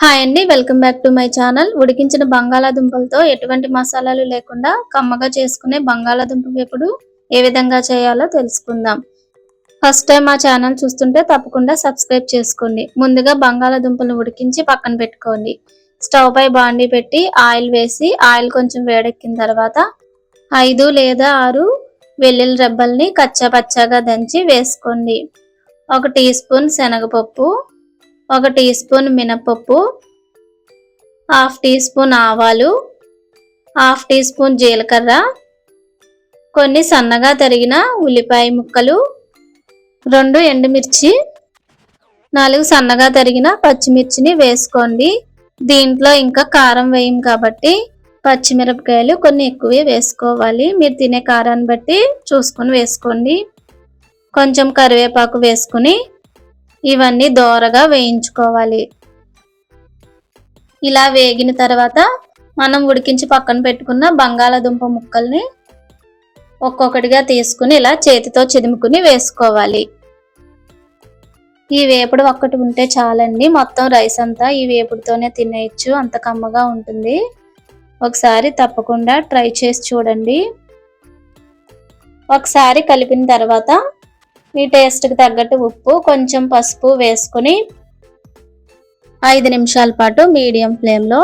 Hi అండి welcome back to my channel. ఉడికించిన బంగాళాదుంపలతో ఎటువంటి మసాలాలు లేకుండా కమ్మగా చేసుకునే బంగాళాదుంప వేపుడు ఏ విధంగా చేయాలో తెలుసుకుందాం. ఫస్ట్ టైం మా ఛానల్ చూస్తుంటే తప్పకుండా సబ్స్క్రైబ్ చేసుకోండి. ముందుగా బంగాళాదుంపలను ఉడికించి పక్కన పెట్టుకోండి. స్టవ్ పై బాండి పెట్టి ఆయిల్ వేసి ఆయిల్ కొంచెం వేడెక్కిన తర్వాత ఐదు లేదా ఆరు వెల్లుల్లి రెబ్బల్ని కచ్చా పచ్చాగా దంచి వేసుకోండి. ఒక టీ స్పూన్ శనగపప్పు ఒక టీ స్పూన్ మినపప్పు హాఫ్ టీ స్పూన్ ఆవాలు హాఫ్ టీ స్పూన్ జీలకర్ర కొన్ని సన్నగా తరిగిన ఉల్లిపాయ ముక్కలు రెండు ఎండుమిర్చి నాలుగు సన్నగా తరిగిన పచ్చిమిర్చిని వేసుకోండి. దీంట్లో ఇంకా కారం వేయం కాబట్టి పచ్చిమిరపకాయలు కొన్ని ఎక్కువే వేసుకోవాలి. మీరు తినే కారాన్ని బట్టి చూసుకొని వేసుకోండి. కొంచెం కరివేపాకు వేసుకుని ఇవన్నీ దోరగా వేయించుకోవాలి. ఇలా వేగిన తర్వాత మనం ఉడికించి పక్కన పెట్టుకున్న బంగాళాదుంప ముక్కల్ని ఒక్కొక్కటిగా తీసుకుని ఇలా చేతితో చిదుముకుని వేసుకోవాలి. ఈ వేపుడు ఒక్కటి ఉంటే చాలండి. మొత్తం రైస్ అంతా ఈ వేపుడుతోనే తినేయచ్చు. అంత కమ్మగా ఉంటుంది. ఒకసారి తప్పకుండా ట్రై చేసి చూడండి. ఒకసారి కలిపిన తర్వాత మీ టేస్ట్కి తగ్గట్టు ఉప్పు కొంచెం పసుపు వేసుకుని ఐదు నిమిషాల పాటు మీడియం ఫ్లేమ్లో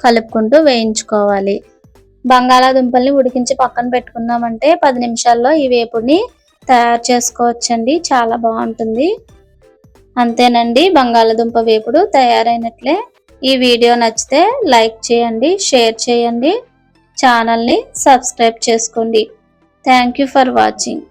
కలుపుకుంటూ వేయించుకోవాలి. బంగాళాదుంపల్ని ఉడికించి పక్కన పెట్టుకున్నామంటే పది నిమిషాల్లో ఈ వేపుడిని తయారు చేసుకోవచ్చండి. చాలా బాగుంటుంది. అంతేనండి బంగాళాదుంప వేపుడు తయారైనట్లే. ఈ వీడియో నచ్చితే లైక్ చేయండి షేర్ చేయండి ఛానల్ని సబ్స్క్రైబ్ చేసుకోండి. Thank you for watching.